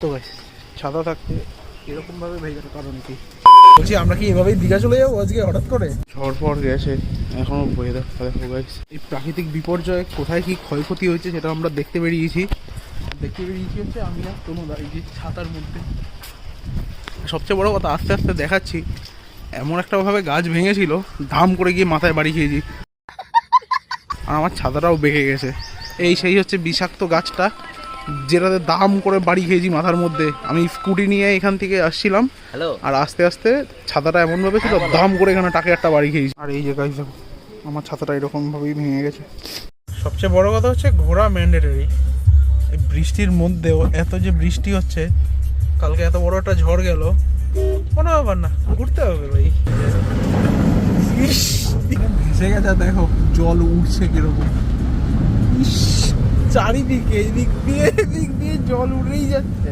তো গাইস ছাতা থাকতে এরকম ভাবে ভেজার কারণ কি? বলছি আমরা কি এভাবেই দীঘা চলে যাব আজকে হঠাৎ করে? ঝড় ফড় গেছে এখনও ওয়েদার দেখো গাইস এই প্রাকৃতিক বিপর্যয়ে কোথায় কি ক্ষয়ক্ষতি হয়েছে সেটা আমরা দেখতে বেরিয়েছি। দেখতে বেরিয়েছি হচ্ছে আমি আর কোনো দাঁড়িয়ে ছাতার মধ্যে। সবচেয়ে বড় কথা আস্তে আস্তে দেখাচ্ছি এমন একটা ভাবে গাছ ভেঙেছিল ধাম করে গিয়ে মাথায় বাড়ি খেয়েছি। আর আমার ছাতাটাও বেঁকে গেছে। এই সেই হচ্ছে বিষাক্ত গাছটা। যেটাতে দাম করে বাড়ি খেয়েছি মাথার মধ্যে আমি স্কুটি নিয়ে এখান থেকে আসছিলাম। আর আস্তে আস্তে ছাতাটা এমনভাবে ছিল দাম করে এখানে টাকে একটা বাড়ি খেয়েছি। আর এই যে গাছ আমার ছাতাটা এরকমভাবেই ভেঙে গেছে। সবচেয়ে বড় কথা হচ্ছে ঘোরা ম্যান্ডেটরি এই বৃষ্টির মধ্যেও এত যে বৃষ্টি হচ্ছে কালকে এত বড় একটা ঝড় গেল কোনো ব্যাপার না ঘুরতে হবে ভাই। ভেসে গেছে দেখো জল উঠছে কীরকম। ইস। চারিদিকে এদিক দিয়ে এদিক দিয়ে জল উড়েই যাচ্ছে।